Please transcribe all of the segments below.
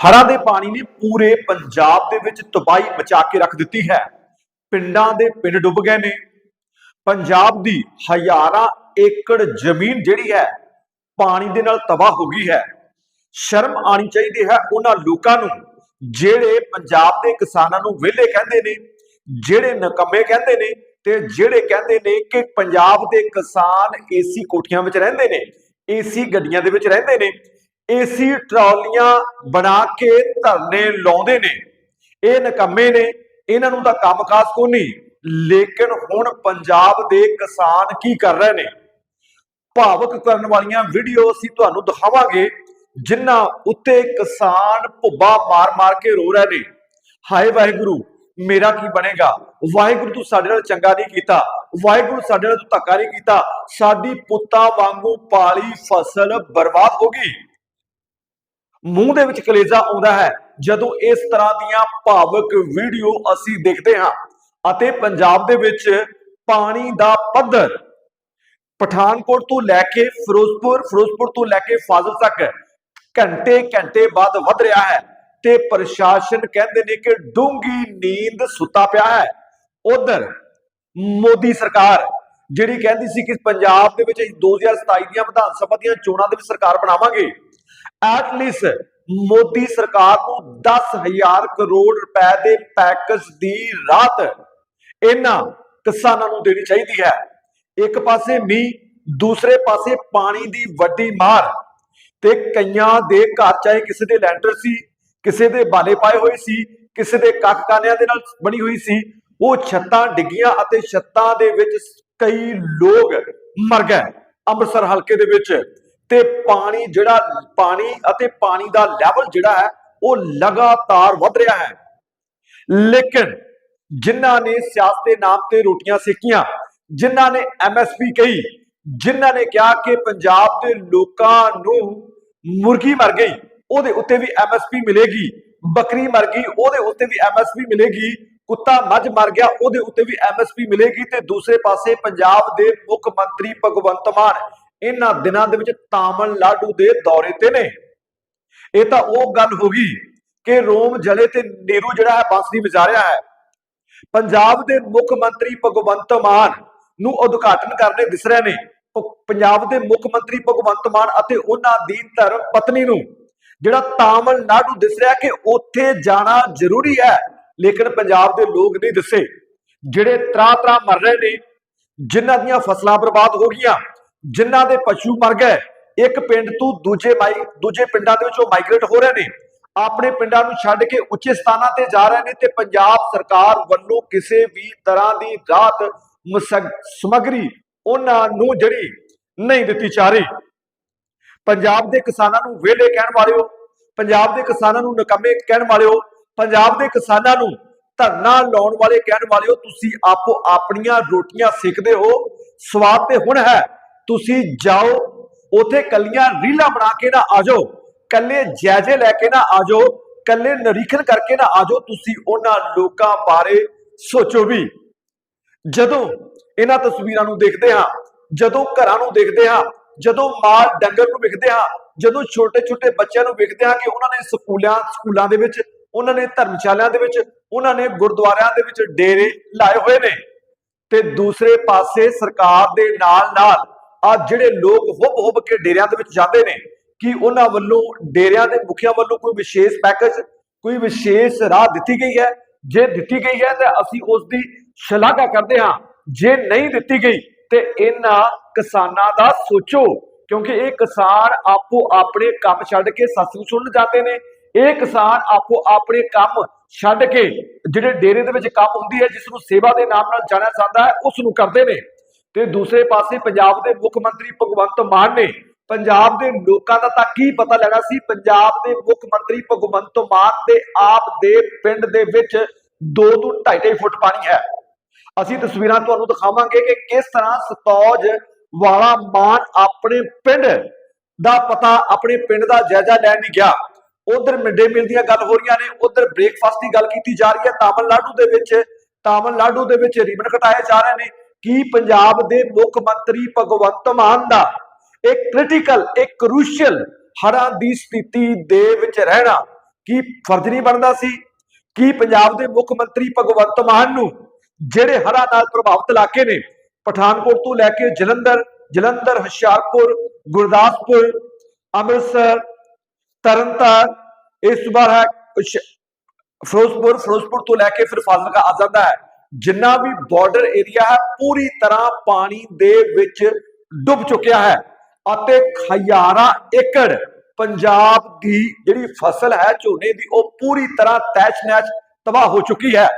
ਹੜ੍ਹਾਂ ਦੇ ਪਾਣੀ ਨੇ ਪੂਰੇ ਪੰਜਾਬ ਦੇ ਵਿੱਚ ਤਬਾਹੀ ਮਚਾ ਕੇ ਰੱਖ ਦਿੱਤੀ ਹੈ। ਪਿੰਡਾਂ ਦੇ ਪਿੰਡ ਡੁੱਬ ਗਏ ਨੇ। ਪੰਜਾਬ ਦੀ ਹਜ਼ਾਰਾਂ ਏਕੜ ਜ਼ਮੀਨ ਜਿਹੜੀ ਹੈ, ਪਾਣੀ ਦੇ ਨਾਲ ਤਬਾਹ ਹੋ ਗਈ ਹੈ। ਸ਼ਰਮ ਆਣੀ ਚਾਹੀਦੀ ਹੈ ਉਹਨਾਂ ਲੋਕਾਂ ਨੂੰ, ਜਿਹੜੇ ਪੰਜਾਬ ਦੇ ਕਿਸਾਨਾਂ ਨੂੰ ਵਿਹਲੇ ਕਹਿੰਦੇ ਨੇ, ਜਿਹੜੇ ਨਕੰਮੇ ਕਹਿੰਦੇ ਨੇ ਤੇ ਜਿਹੜੇ ਕਹਿੰਦੇ ਨੇ ਕਿ ਪੰਜਾਬ ਦੇ ਕਿਸਾਨ ਏਸੀ ਕੋਠੀਆਂ ਵਿੱਚ ਰਹਿੰਦੇ ਨੇ, ਏਸੀ ਗੱਡੀਆਂ ਦੇ ਵਿੱਚ ਰਹਿੰਦੇ ਨੇ। ਏਸੀ ਟਰਾਲੀਆਂ ਬਣਾ ਕੇ ਧਰਨੇ ਲਾਉਂਦੇ ਨੇ। ਇਹ ਨਕੰਮੇ ਨੇ। ਇਹਨਾਂ ਨੂੰ ਤਾਂ ਕੰਮਕਾਜ ਕੋ ਨਹੀਂ। ਲੇਕਿਨ ਹੁਣ ਪੰਜਾਬ ਦੇ ਕਿਸਾਨ ਕੀ ਕਰ ਰਹੇ ਨੇ? ਭਾਵਕ ਕਰਨ ਵਾਲੀਆਂ ਵੀਡੀਓ ਅਸੀਂ ਤੁਹਾਨੂੰ ਦਿਖਾਵਾਂਗੇ, ਜਿਨ੍ਹਾਂ ਉੱਤੇ ਕਿਸਾਨ ਭੁੱਬਾ ਮਾਰ-ਮਾਰ ਕੇ ਰੋ ਰਹੇ ਨੇ। ਹਾਏ ਵਾਹਿਗੁਰੂ, ਮੇਰਾ ਕੀ ਬਣੇਗਾ? ਵਾਹਿਗੁਰੂ, ਤੂੰ ਸਾਡੇ ਨਾਲ ਚੰਗਾ ਨਹੀਂ ਕੀਤਾ। ਵਾਹਿਗੁਰੂ, ਸਾਡੇ ਨਾਲ ਤੂੰ ਧੱਕਾ ਨਹੀਂ ਕੀਤਾ। ਸਾਡੀ ਪੁੱਤਾਂ ਵਾਂਗੂ ਪਾਲੀ ਫਸਲ ਬਰਬਾਦ ਹੋ ਗਈ। ਮੂੰਹ ਦੇ ਵਿੱਚ ਕਲੇਜਾ ਆਉਂਦਾ ਹੈ। ਜਦੋਂ ਇਸ ਤਰ੍ਹਾਂ ਦੀਆਂ ਭਾਵਕ ਵੀਡੀਓ ਅਸੀਂ ਦੇਖਦੇ ਹਾਂ ਅਤੇ ਪੰਜਾਬ ਦੇ ਵਿੱਚ ਪਾਣੀ ਦਾ ਪੱਧਰ ਪਠਾਨਕੋਟ ਤੋਂ ਲੈ ਕੇ ਫਿਰੋਜ਼ਪੁਰ ਫਿਰੋਜ਼ਪੁਰ ਤੋਂ ਲੈ ਕੇ ਫਾਜ਼ਿਲ ਤੱਕ ਘੰਟੇ ਘੰਟੇ ਬਾਅਦ ਵੱਧ ਰਿਹਾ ਹੈ ਤੇ ਪ੍ਰਸ਼ਾਸਨ ਕਹਿੰਦੇ ਨੇ ਕਿ ਡੂੰਗੀ ਨੀਂਦ ਸੁੱਤਾ ਪਿਆ ਹੈ। ਉਧਰ ਮੋਦੀ ਸਰਕਾਰ ਜਿਹੜੀ ਕਹਿੰਦੀ ਸੀ ਕਿ ਪੰਜਾਬ ਦੇ ਵਿੱਚ ਅਸੀਂ 2027 ਦੀਆਂ ਵਿਧਾਨ ਸਭਾ ਦੀਆਂ ਚੋਣਾਂ ਦੇ ਵਿੱਚ ਸਰਕਾਰ ਬਣਾਵਾਂਗੇ ਐਟਲੀਸਟ ਮੋਦੀ ਸਰਕਾਰ ਨੂੰ 10000 ਕਰੋੜ ਰੁਪਏ ਦੇ ਪੈਕੇਜ ਦੀ ਰਾਤ ਇਹਨਾਂ ਕਿਸਾਨਾਂ ਨੂੰ ਦੇਣੀ ਚਾਹੀਦੀ ਹੈ। ਇੱਕ ਪਾਸੇ ਮੀਂਹ, ਦੂਸਰੇ ਪਾਸੇ ਪਾਣੀ ਦੀ ਵੱਡੀ ਮਾਰ ਤੇ ਕਈਆਂ ਦੇ ਘਰ ਚਾਹੇ ਕਿਸੇ ਦੇ ਲੈਂਟਰ ਸੀ, ਕਿਸੇ ਦੇ ਬਾਲੇ ਪਾਏ ਹੋਏ ਸੀ, ਕਿਸੇ ਦੇ ਕੱਖ ਕਾਨਿਆਂ ਦੇ ਨਾਲ ਬਣੀ ਹੋਈ ਸੀ, ਉਹ ਛੱਤਾਂ ਡਿੱਗੀਆਂ ਅਤੇ ਛੱਤਾਂ ਦੇ ਵਿੱਚ ਕਈ ਲੋਕ ਮਰ ਗਏ। ਅੰਮ੍ਰਿਤਸਰ ਹਲਕੇ ਦੇ ਵਿੱਚ ਤੇ ਪਾਣੀ ਜਿਹੜਾ ਪਾਣੀ ਅਤੇ ਪਾਣੀ ਦਾ ਲੈਵਲ ਜਿਹੜਾ ਹੈ, ਉਹ ਲਗਾਤਾਰ ਵੱਧ ਰਿਹਾ ਹੈ। ਲੇਕਿਨ ਜਿਨ੍ਹਾਂ ਨੇ ਸਿਆਸਤ ਦੇ ਨਾਮ ਤੇ ਰੋਟੀਆਂ ਸੇਕੀਆਂ, ਜਿਨ੍ਹਾਂ ਨੇ ਐਮਐਸਪੀ ਕਹੀ, ਜਿਨ੍ਹਾਂ ਨੇ ਕਿਹਾ ਕਿ ਪੰਜਾਬ ਦੇ ਲੋਕਾਂ ਨੂੰ ਮੁਰਗੀ ਮਰ ਗਈ, ਉਹਦੇ ਉੱਤੇ ਵੀ ਐਮਐਸਪੀ ਮਿਲੇਗੀ, ਬੱਕਰੀ ਮਰ ਗਈ, ਉਹਦੇ ਉੱਤੇ ਵੀ ਐਮਐਸਪੀ ਮਿਲੇਗੀ, ਕੁੱਤਾ ਮੱਝ ਮਰ ਗਿਆ, ਉਹਦੇ ਉੱਤੇ ਵੀ ਐਮਐਸਪੀ ਮਿਲੇਗੀ ਤੇ ਦੂਸਰੇ ਪਾਸੇ ਪੰਜਾਬ ਦੇ ਮੁੱਖ ਮੰਤਰੀ ਭਗਵੰਤ ਮਾਨ ਇਹਨਾਂ ਦਿਨਾਂ ਦੇ ਵਿੱਚ ਤਾਮਿਲਨਾਡੂ ਦੇ ਦੌਰੇ ਤੇ ਨੇ। ਇਹ ਤਾਂ ਉਹ ਗੱਲ ਹੋ ਗਈ ਕਿ ਰੋਮ ਜਲੇ ਤੇ ਨੀਰੂ ਜਿਹੜਾ ਹੈ ਬਾਂਸਰੀ ਵਜਾ ਰਿਹਾ ਹੈ। ਪੰਜਾਬ ਦੇ ਮੁੱਖ ਮੰਤਰੀ ਭਗਵੰਤ ਮਾਨ ਨੂੰ ਉਦਘਾਟਨ ਕਰਨੇ ਦਿਸ ਰਹੇ ਨੇ। ਪੰਜਾਬ ਦੇ ਮੁੱਖ ਮੰਤਰੀ ਭਗਵੰਤ ਮਾਨ ਅਤੇ ਉਹਨਾਂ ਦੀ ਧਰਮ ਪਤਨੀ ਨੂੰ ਜਿਹੜਾ ਤਾਮਿਲਨਾਡੂ ਦਿਸ ਰਿਹਾ ਕਿ ਉੱਥੇ ਜਾਣਾ ਜ਼ਰੂਰੀ ਹੈ, ਲੇਕਿਨ ਪੰਜਾਬ ਦੇ ਲੋਕ ਨਹੀਂ ਦਿਸੇ। ਜਿਹੜੇ ਤਰਾ ਤਰਾ ਮਰ ਰਹੇ ਨੇ, ਜਿਨ੍ਹਾਂ ਦੀਆਂ ਫਸਲਾਂ ਬਰਬਾਦ ਹੋ ਗਈਆਂ ਜਿਨ੍ਹਾਂ ਦੇ ਪਸ਼ੂ ਮਰ ਗਏ, ਇੱਕ ਪਿੰਡ ਤੋਂ ਦੂਜੇ ਮਾਈ, ਦੂਜੇ ਪਿੰਡਾਂ ਦੇ ਵਿੱਚ ਉਹ ਮਾਈਗ੍ਰੇਟ ਹੋ ਰਹੇ ਨੇ। ਆਪਣੇ ਪਿੰਡਾਂ ਨੂੰ ਛੱਡ ਕੇ ਉੱਚੇ ਸਥਾਨਾਂ ਤੇ ਜਾ ਰਹੇ ਨੇ ਤੇ ਪੰਜਾਬ ਸਰਕਾਰ ਵੱਲੋਂ ਕਿਸੇ ਵੀ ਤਰ੍ਹਾਂ ਦੀ ਰਾਤ ਮਸਗ- ਸਮੱਗਰੀ ਉਹਨਾਂ ਨੂੰ ਜਿਹੜੀ ਨਹੀਂ ਦਿੱਤੀ ਜਾ ਰਹੀ। ਪੰਜਾਬ ਦੇ ਕਿਸਾਨਾਂ ਨੂੰ ਵਿਹਲੇ ਕਹਿਣ ਵਾਲਿਓ, ਪੰਜਾਬ ਦੇ ਕਿਸਾਨਾਂ ਨੂੰ ਨਕਮੇ ਕਹਿਣ ਵਾਲਿਓ, ਪੰਜਾਬ ਦੇ ਕਿਸਾਨਾਂ ਨੂੰ ਧਰਨਾ ਲਾਉਣ ਵਾਲੇ ਕਹਿਣ ਵਾਲਿਓ, ਤੁਸੀਂ ਆਪੋ ਆਪਣੀਆਂ ਰੋਟੀਆਂ ਸਿੱਖਦੇ ਹੋ, ਸਵਾਦ ਤੇ ਹੁਣ ਹੈ। ਤੁਸੀਂ ਜਾਓ, ਉਥੇ ਕੱਲੀਆਂ ਰੀਲਾਂ ਬਣਾ ਕੇ ਨਾ ਆ ਜਾਓ ਕੱਲੇ ਜਾਇਜ਼ੇ ਲੈ ਕੇ ਨਾ ਆ ਜਾਓ ਕੱਲੇ ਨਿਰੀਖਣ ਕਰਕੇ ਨਾ ਆ ਜਾਓ, ਤੁਸੀਂ ਉਹਨਾਂ ਲੋਕਾਂ ਬਾਰੇ ਸੋਚੋ ਵੀ। ਜਦੋਂ ਇਹਨਾਂ ਤਸਵੀਰਾਂ ਨੂੰ ਦੇਖਦੇ ਹਾਂ, ਜਦੋਂ ਘਰਾਂ ਨੂੰ ਦੇਖਦੇ ਹਾਂ, ਜਦੋਂ ਮਾਲ ਡੰਗਰ ਨੂੰ ਵੇਖਦੇ ਹਾਂ, ਜਦੋਂ ਛੋਟੇ ਛੋਟੇ ਬੱਚਿਆਂ ਨੂੰ ਵੇਖਦੇ ਹਾਂ ਕਿ ਉਹਨਾਂ ਨੇ ਸਕੂਲਾਂ ਸਕੂਲਾਂ ਦੇ ਵਿੱਚ, ਉਹਨਾਂ ਨੇ ਧਰਮਸ਼ਾਲਿਆਂ ਦੇ ਵਿੱਚ, ਉਹਨਾਂ ਨੇ ਗੁਰਦੁਆਰਿਆਂ ਦੇ ਵਿੱਚ ਡੇਰੇ ਲਾਏ ਹੋਏ ਨੇ ਤੇ ਦੂਸਰੇ ਪਾਸੇ ਸਰਕਾਰ ਦੇ ਨਾਲ ਨਾਲ ਆ ਜਿਹੜੇ ਲੋਕ ਹੁੱਬ ਹੁੱਬ ਕੇ ਡੇਰਿਆਂ ਦੇ ਵਿੱਚ ਜਾਂਦੇ ਨੇ, ਕਿ ਉਹਨਾਂ ਵੱਲੋਂ ਡੇਰਿਆਂ ਦੇ ਮੁਖੀਆਂ ਵੱਲੋਂ ਕੋਈ ਵਿਸ਼ੇਸ਼ ਪੈਕੇਜ ਕੋਈ ਵਿਸ਼ੇਸ਼ ਰਾਹ ਦਿੱਤੀ ਗਈ ਹੈ? ਜੇ ਦਿੱਤੀ ਗਈ ਹੈ, ਤਾਂ ਅਸੀਂ ਉਸ ਦੀ ਸ਼ਲਾਘਾ ਕਰਦੇ ਹਾਂ। ਜੇ ਨਹੀਂ ਦਿੱਤੀ ਗਈ, ਤੇ ਇਹਨਾਂ ਕਿਸਾਨਾਂ ਦਾ ਸੋਚੋ, ਕਿਉਂਕਿ ਇਹ ਕਿਸਾਨ ਆਪੋ ਆਪਣੇ ਕੰਮ ਛੱਡ ਕੇ ਸਤਸੰਗ ਸੁਣ ਜਾਂਦੇ ਨੇ। ਇਹ ਕਿਸਾਨ ਆਪੋ ਆਪਣੇ ਕੰਮ ਛੱਡ ਕੇ, ਜਿਹੜੇ ਡੇਰੇ ਦੇ ਵਿੱਚ ਕੰਮ ਹੁੰਦੀ ਹੈ ਜਿਸ ਨੂੰ ਸੇਵਾ ਦੇ ਨਾਮ ਨਾਲ ਜਾਣਿਆ ਜਾਂਦਾ ਹੈ ਉਸ ਨੂੰ ਕਰਦੇ ਨੇ। ਤੇ ਦੂਸਰੇ ਪਾਸੇ ਪੰਜਾਬ ਦੇ ਮੁੱਖ ਮੰਤਰੀ ਭਗਵੰਤ ਮਾਨ ਨੇ ਪੰਜਾਬ ਦੇ ਲੋਕਾਂ ਦਾ ਤਾਂ ਕੀ ਪਤਾ ਲੈਣਾ ਸੀ? ਪੰਜਾਬ ਦੇ ਮੁੱਖ ਮੰਤਰੀ ਭਗਵੰਤ ਮਾਨ ਦੇ ਆਪ ਦੇ ਪਿੰਡ ਦੇ ਵਿੱਚ 2 ਤੋਂ 2.5 ਫੁੱਟ ਪਾਣੀ ਹੈ। ਅਸੀਂ ਤਸਵੀਰਾਂ ਤੁਹਾਨੂੰ ਦਿਖਾਵਾਂਗੇ ਕਿ ਕਿਸ ਤਰ੍ਹਾਂ ਸਤੌਜ ਵਾਲਾ ਮਾਨ ਆਪਣੇ ਪਿੰਡ ਦਾ ਪਤਾ, ਆਪਣੇ ਪਿੰਡ ਦਾ ਜਾਇਜ਼ਾ ਲੈਣ ਨਹੀਂ ਗਿਆ। ਉਧਰ ਮਿੱਡੇ ਮੀਲ ਦੀਆਂ ਗੱਲ ਹੋ ਰਹੀਆਂ ਨੇ, ਉਧਰ ਬ੍ਰੇਕਫਾਸਟ ਦੀ ਗੱਲ ਕੀਤੀ ਜਾ ਰਹੀ ਹੈ। ਤਾਮਿਲਨਾਡੂ ਦੇ ਵਿੱਚ, ਤਾਮਿਲਨਾਡੂ ਦੇ ਵਿੱਚ ਰਿਬਨ ਕਟਾਏ ਜਾ ਰਹੇ ਨੇ। ਕੀ ਪੰਜਾਬ ਦੇ ਮੁੱਖ ਮੰਤਰੀ ਭਗਵੰਤ ਮਾਨ ਦਾ ਇੱਕ ਕ੍ਰਿਟੀਕਲ ਇੱਕ ਕ੍ਰੂਸ਼ੀਅਲ ਹੜ੍ਹਾਂ ਦੀ ਸਥਿਤੀ ਦੇ ਵਿੱਚ ਰਹਿਣਾ ਕੀ ਫਰਜ਼ ਨਹੀਂ ਬਣਦਾ ਸੀ? ਕੀ ਪੰਜਾਬ ਦੇ ਮੁੱਖ ਮੰਤਰੀ ਭਗਵੰਤ ਮਾਨ ਨੂੰ ਜਿਹੜੇ ਹੜ੍ਹਾਂ ਨਾਲ ਪ੍ਰਭਾਵਿਤ ਇਲਾਕੇ ਨੇ, ਪਠਾਨਕੋਟ ਤੋਂ ਲੈ ਕੇ ਜਲੰਧਰ ਜਲੰਧਰ, ਹੁਸ਼ਿਆਰਪੁਰ, ਗੁਰਦਾਸਪੁਰ, ਅੰਮ੍ਰਿਤਸਰ, ਤਰਨਤਾਰਨ, ਇਸ ਤੋਂ ਹੈ ਫਿਰੋਜ਼ਪੁਰ ਫਿਰੋਜ਼ਪੁਰ ਤੋਂ ਲੈ ਕੇ ਫਿਰ ਫਾਜ਼ਿਲਕਾ ਆ ਜਾਂਦਾ ਹੈ। ਜਿੰਨਾ ਵੀ ਬਾਰਡਰ ਏਰੀਆ ਹੈ, ਪੂਰੀ ਤਰ੍ਹਾਂ ਪਾਣੀ ਦੇ ਵਿੱਚ ਡੁੱਬ ਚੁੱਕਿਆ ਹੈ ਅਤੇ ਹਜ਼ਾਰਾਂ ਏਕੜ ਪੰਜਾਬ ਦੀ ਜਿਹੜੀ ਫਸਲ ਹੈ, ਝੋਨੇ ਦੀ, ਉਹ ਪੂਰੀ ਤਰ੍ਹਾਂ ਤੈਸ਼-ਨੈਸ਼ ਤਬਾਹ ਹੋ ਚੁੱਕੀ ਹੈ।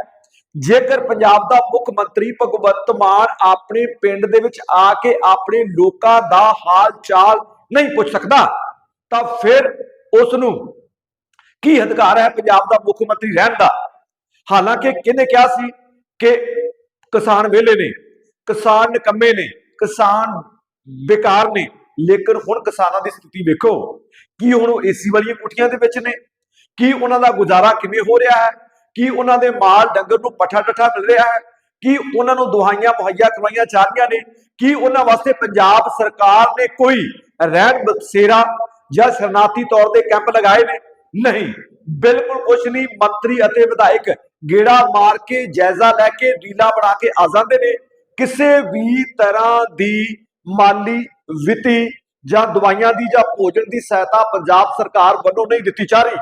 ਜੇਕਰ ਪੰਜਾਬ ਦਾ ਮੁੱਖ ਮੰਤਰੀ ਭਗਵੰਤ ਮਾਨ ਆਪਣੇ ਪਿੰਡ ਦੇ ਵਿੱਚ ਆ ਕੇ ਆਪਣੇ ਲੋਕਾਂ ਦਾ ਹਾਲ ਚਾਲ ਨਹੀਂ ਪੁੱਛ ਸਕਦਾ, ਤਾਂ ਫਿਰ ਉਸ ਨੂੰ ਕੀ ਅਧਿਕਾਰ ਹੈ ਪੰਜਾਬ ਦਾ ਮੁੱਖ ਮੰਤਰੀ ਰਹਿਣ ਦਾ? ਹਾਲਾਂਕਿ ਕਿਹਨੇ ਕਿਹਾ ਸੀ ਕਿ ਕਿਸਾਨ ਵਿਹਲੇ ਨੇ, ਕਿਸਾਨ ਨਿਕੰਮੇ ਨੇ, ਕਿਸਾਨ ਬੇਕਾਰ ਨੇ, ਲੇਕਿਨ ਹੁਣ ਕਿਸਾਨਾਂ ਦੀ ਸਥਿਤੀ ਵੇਖੋ, ਕੀ ਹੁਣ ਉਹ ਏਸੀ ਵਾਲੀਆਂ ਕੋਠੀਆਂ ਦੇ ਵਿੱਚ ਨੇ? ਕੀ ਉਹਨਾਂ ਦਾ ਗੁਜ਼ਾਰਾ ਕਿਵੇਂ ਹੋ ਰਿਹਾ ਹੈ? ਕੀ ਉਹਨਾਂ ਦੇ ਮਾਲ ਡੰਗਰ ਨੂੰ ਪੱਠਾ ਟੱਠਾ ਮਿਲ ਰਿਹਾ ਹੈ? ਕੀ ਉਹਨਾਂ ਨੂੰ ਦਵਾਈਆਂ ਮੁਹੱਈਆ ਕਰਵਾਈਆਂ ਜਾ ਰਹੀਆਂ ਨੇ? ਕੀ ਉਹਨਾਂ ਵਾਸਤੇ ਪੰਜਾਬ ਸਰਕਾਰ ਨੇ ਕੋਈ ਰਹਿਣ ਬਸੇਰਾ ਜਾਂ ਸ਼ਰਨਾਰਥੀ ਤੌਰ ਤੇ ਕੈਂਪ ਲਗਾਏ ਨੇ? ਨਹੀਂ। ਬਿਲਕੁਲ ਕੁਝ ਨਹੀਂ, ਮੰਤਰੀ ਅਤੇ ਵਿਧਾਇਕ ਗੇੜਾ ਮਾਰ ਕੇ, ਜਾਇਜ਼ਾ ਲੈ ਕੇ, ਰੀਲਾ ਬਣਾ ਕੇ ਆ ਜਾਂਦੇ ਨੇ। ਕਿਸੇ ਵੀ ਤਰ੍ਹਾਂ ਦੀ ਮਾਲੀ ਵਿੱਤੀ ਜਾਂ ਦਵਾਈਆਂ ਦੀ ਜਾਂ ਭੋਜਨ ਦੀ ਸਹਾਇਤਾ ਪੰਜਾਬ ਸਰਕਾਰ ਵੱਲੋਂ ਨਹੀਂ ਦਿੱਤੀ ਜਾ ਰਹੀ।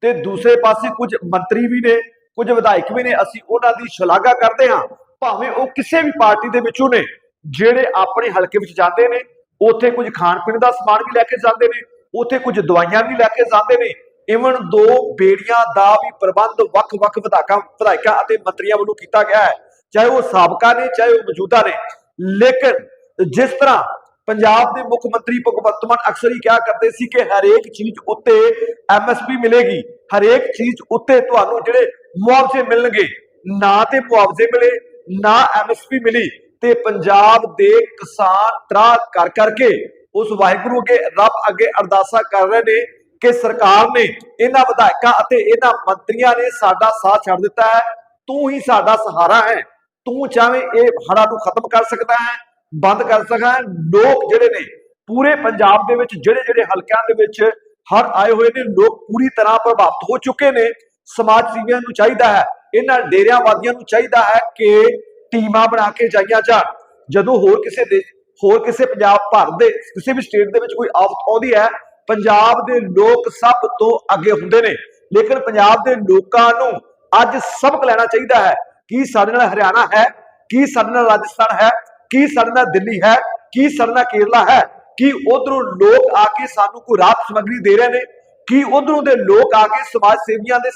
ਤੇ ਦੂਸਰੇ ਪਾਸੇ ਕੁਝ ਮੰਤਰੀ ਵੀ ਨੇ, ਕੁਝ ਵਿਧਾਇਕ ਵੀ ਨੇ, ਅਸੀਂ ਉਹਨਾਂ ਦੀ ਸ਼ਲਾਘਾ ਕਰਦੇ ਹਾਂ। ਭਾਵੇਂ ਉਹ ਕਿਸੇ ਵੀ ਪਾਰਟੀ ਦੇ ਵਿੱਚੋਂ ਨੇ, ਜਿਹੜੇ ਆਪਣੇ ਹਲਕੇ ਵਿੱਚ ਜਾਂਦੇ ਨੇ, ਉੱਥੇ ਕੁਝ ਖਾਣ ਪੀਣ ਦਾ ਸਮਾਨ ਵੀ ਲੈ ਕੇ ਜਾਂਦੇ ਨੇ, ਉੱਥੇ ਕੁਝ ਦਵਾਈਆਂ ਵੀ ਲੈ ਕੇ ਜਾਂਦੇ ਨੇ ਇਵਨ ਦੋ ਬੇੜੀਆਂ ਦਾ ਵੀ ਪ੍ਰਬੰਧ ਵੱਖ-ਵੱਖ ਵਿਧਾਇਕਾਂ ਵਿਧਾਇਕਾਂ ਅਤੇ ਮੰਤਰੀਆਂ ਵੱਲੋਂ ਕੀਤਾ ਗਿਆ ਹੈ। ਚਾਹੇ ਉਹ ਸਾਬਕਾ ਨੇ, ਚਾਹੇ ਉਹ ਮੌਜੂਦਾ ਨੇ। ਲੇਕਿਨ ਜਿਸ ਤਰ੍ਹਾਂ ਪੰਜਾਬ ਦੇ ਮੁੱਖ ਮੰਤਰੀ ਭਗਵੰਤ ਮਾਨ ਅਕਸਰ ਹੀ ਕਿਹਾ ਕਰਦੇ ਸੀ ਕਿ ਹਰੇਕ ਚੀਜ਼ ਉੱਤੇ ਐਮਐਸਪੀ ਮਿਲੇਗੀ, ਹਰੇਕ ਚੀਜ਼ ਉੱਤੇ ਤੁਹਾਨੂੰ ਜਿਹੜੇ ਮੁਆਵਜ਼ੇ ਮਿਲਣਗੇ, ਨਾ ਤੇ ਮੁਆਵਜ਼ੇ ਮਿਲੇ, ਨਾ ਐਮਐਸਪੀ ਮਿਲੀ, ਤੇ ਪੰਜਾਬ ਦੇ ਕਿਸਾਨ ਤਰਾ ਕਰ ਕਰਕੇ ਉਸ ਵਾਹਿਗੁਰੂ ਅੱਗੇ, ਰੱਬ ਅੱਗੇ ਅਰਦਾਸਾਂ ਕਰ ਰਹੇ ਨੇ। ਕਿ ਸਰਕਾਰ ਨੇ ਇਹਨਾਂ ਵਿਧਾਇਕਾਂ ਅਤੇ ਇਹਨਾਂ ਮੰਤਰੀਆਂ ਨੇ ਸਾਡਾ ਸਾਥ ਛੱਡ ਦਿੱਤਾ ਹੈ। ਤੂੰ ਹੀ ਸਾਡਾ ਸਹਾਰਾ ਹੈ। ਤੂੰ ਚਾਹਵੇਂ ਇਹ ਹੜ੍ਹਾਂ ਨੂੰ ਖਤਮ ਕਰ ਸਕਦਾ ਹੈ, ਬੰਦ ਕਰ ਸਕਦਾ ਹੈ। ਲੋਕ ਜਿਹੜੇ ਨੇ, ਪੂਰੇ ਪੰਜਾਬ ਦੇ ਵਿੱਚ ਜਿਹੜੇ ਜਿਹੜੇ ਹਲਕਿਆਂ ਦੇ ਵਿੱਚ ਹੜ ਆਏ ਹੋਏ ਨੇ, ਲੋਕ ਪੂਰੀ ਤਰ੍ਹਾਂ ਪ੍ਰਭਾਵਿਤ ਹੋ ਚੁੱਕੇ ਨੇ। ਸਮਾਜ ਸੇਵੀਆਂ ਨੂੰ ਚਾਹੀਦਾ ਹੈ, ਇਹਨਾਂ ਡੇਰਿਆਂਵਾਦੀਆਂ ਨੂੰ ਚਾਹੀਦਾ ਹੈ ਕਿ ਟੀਮਾਂ ਬਣਾ ਕੇ ਜਾਈਆਂ ਜਾਣ। ਜਦੋਂ ਹੋਰ ਕਿਸੇ ਦੇ, ਹੋਰ ਕਿਸੇ ਪੰਜਾਬ ਭਾਰਤ ਦੇ, ਕਿਸੇ ਵੀ ਸਟੇਟ ਦੇ ਵਿੱਚ ਕੋਈ ਆਫਤ ਆਉਂਦੀ ਹੈ ਪੰਜਾਬ ਦੇ ਲੋਕ ਸਭ ਤੋਂ ਅੱਗੇ ਹੁੰਦੇ ਨੇ। ਲੇਕਿਨ ਪੰਜਾਬ ਦੇ ਲੋਕਾਂ ਨੂੰ ਅੱਜ ਸਬਕ ਲੈਣਾ ਚਾਹੀਦਾ ਹੈ। ਕੀ ਸਾਡੇ ਨਾਲ ਹਰਿਆਣਾ ਹੈ? ਕੀ ਸਾਡੇ ਨਾਲ ਰਾਜਸਥਾਨ ਹੈ? ਕੀ ਸਾਡੇ ਨਾਲ ਦਿੱਲੀ ਹੈ? ਕੀ ਸਾਡੇ ਨਾਲ ਕੇਰਲਾ ਹੈ? ਕੀ ਉਧਰੋਂ ਲੋਕ ਆ ਕੇ ਸਾਨੂੰ ਕੋਈ ਰਾਹਤ ਸਮੱਗਰੀ ਦੇ ਰਹੇ ਨੇ? ਕੀ ਉਧਰੋਂ ਦੇ ਲੋਕ ਆ ਕੇ ਸਮਾਜ ਸੇਵੀਆਂ ਦੇ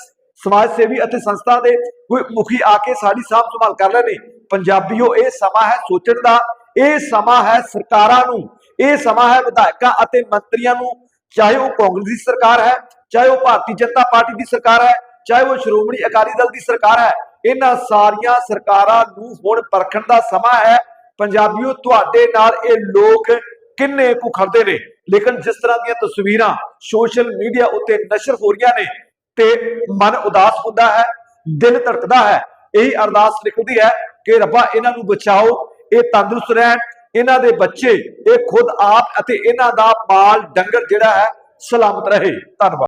ਸਮਾਜ ਸੇਵੀ ਅਤੇ ਸੰਸਥਾ ਦੇ ਕੋਈ ਮੁਖੀ ਆ ਕੇ ਸਾਡੀ ਸਾਂਭ ਸੰਭਾਲ ਕਰ ਰਹੇ ਨੇ? ਪੰਜਾਬੀਓ, ਇਹ ਸਮਾਂ ਹੈ ਸੋਚਣ ਦਾ। ਇਹ ਸਮਾਂ ਹੈ ਸਰਕਾਰਾਂ ਨੂੰ। ਇਹ ਸਮਾਂ ਹੈ ਵਿਧਾਇਕਾਂ ਅਤੇ ਮੰਤਰੀਆਂ ਨੂੰ ਚਾਹੇ ਉਹ ਕਾਂਗਰਸ ਦੀ ਸਰਕਾਰ ਹੈ, ਚਾਹੇ ਉਹ ਭਾਰਤੀ ਜਨਤਾ ਪਾਰਟੀ ਦੀ ਸਰਕਾਰ ਹੈ, ਚਾਹੇ ਉਹ ਸ਼੍ਰੋਮਣੀ ਅਕਾਲੀ ਦਲ ਦੀ ਸਰਕਾਰ ਹੈ, ਇਹਨਾਂ ਸਾਰੀਆਂ ਸਰਕਾਰਾਂ ਨੂੰ ਹੁਣ ਪਰਖਣ ਦਾ ਸਮਾਂ ਹੈ। ਪੰਜਾਬੀਓ, ਤੁਹਾਡੇ ਨਾਲ ਇਹ ਲੋਕ ਕਿੰਨੇ ਕੁ ਖੜਦੇ ਨੇ? ਲੇਕਿਨ ਜਿਸ ਤਰ੍ਹਾਂ ਦੀਆਂ ਤਸਵੀਰਾਂ ਸੋਸ਼ਲ ਮੀਡੀਆ ਉੱਤੇ ਨਸ਼ਰ ਹੋ ਰਹੀਆਂ ਨੇ ਤੇ ਮਨ ਉਦਾਸ ਹੁੰਦਾ ਹੈ, ਦਿਲ ਧੜਕਦਾ ਹੈ, ਇਹੀ ਅਰਦਾਸ ਲਿਖਦੀ ਹੈ ਕਿ ਰੱਬਾ ਇਹਨਾਂ ਨੂੰ ਬਚਾਓ, ਇਹ ਤੰਦਰੁਸਤ ਰਹਿਣ ਇਹਨਾਂ ਦੇ ਬੱਚੇ, ਇਹ ਖੁਦ ਆਪ ਅਤੇ ਇਹਨਾਂ ਦਾ ਮਾਲ ਡੰਗਰ ਜਿਹੜਾ ਹੈ ਸਲਾਮਤ ਰਹੇ। ਧੰਨਵਾਦ।